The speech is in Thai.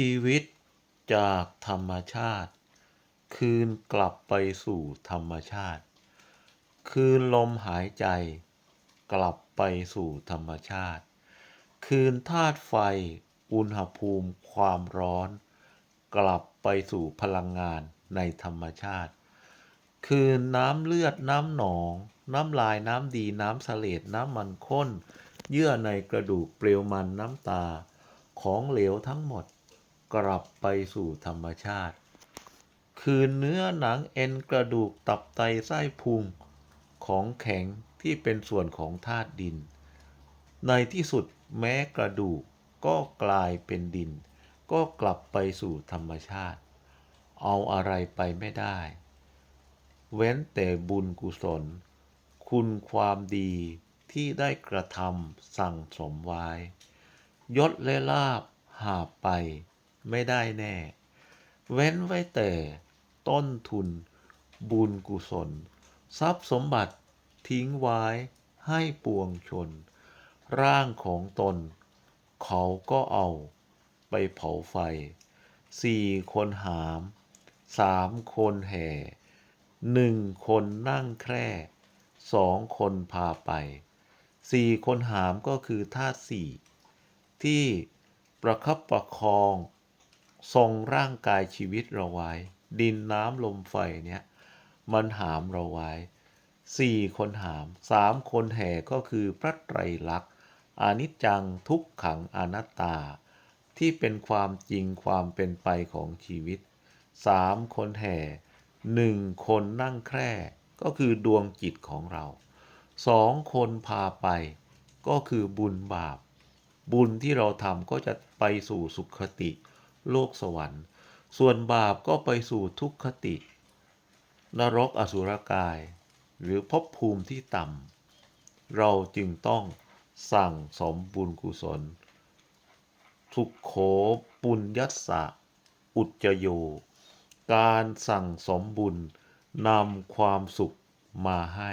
ชีวิตจากธรรมชาติ คืนกลับไปสู่ธรรมชาติ คืนลมหายใจ กลับไปสู่ธรรมชาติ คืนธาตุไฟ อุณหภูมิความร้อน กลับไปสู่พลังงานในธรรมชาติ คืนน้ำเลือดน้ำหนอง น้ำลายน้ำดีน้ำเสลดน้ำมันข้น เยื่อในกระดูกเปลวมันน้ำตาของเหลวทั้งหมด กลับไปสู่ธรรมชาติ คืนเนื้อหนังเอ็นกระดูกตับไตไส้พุงของแข็งที่เป็นส่วนของธาตุดิน ในที่สุดแม้กระดูกก็กลายเป็นดิน ก็กลับไปสู่ธรรมชาติ เอาอะไรไปไม่ได้ เว้นแต่บุญกุศล คุณความดีที่ได้กระทำสั่งสมไว้ยศและลาบหาไป ไม่ได้แน่ เว้นไว้แต่ต้นทุน บุญกุศล ทรัพย์สมบัติทิ้งไว้ให้ปวงชน ร่างของตน เขาก็เอาไปเผาไฟ สี่คนหาม สามคนแห่ หนึ่งคนนั่งแคร่ สองคนพาไป สี่คนหามก็คือธาตุสี่ที่ประคับประคอง ทรงร่างกายชีวิตเราไว้ ดินน้ำลมไฟเนี่ยมันหามเราไว้สี่คนหามสามคนแห่ก็คือพระไตรลักษณ์อนิจจังทุกขังอนัตตา ที่เป็นความจริงความเป็นไปของชีวิตสามคนแห่หนึ่งคนนั่งแคร่ก็คือดวงจิตของเราสองคนพาไป ก็คือบุญบาป บุญที่เราทำก็จะไปสู่สุขติ โลกสวรรค์ ส่วนบาปก็ไปสู่ทุกขติ นรกอสุรกาย หรือภพภูมิที่ต่ำเราจึงต้องสั่งสมบุญกุศล ทุกโขปุญยัสสะ อุจจโย การสั่งสมบุญนำความสุขมาให้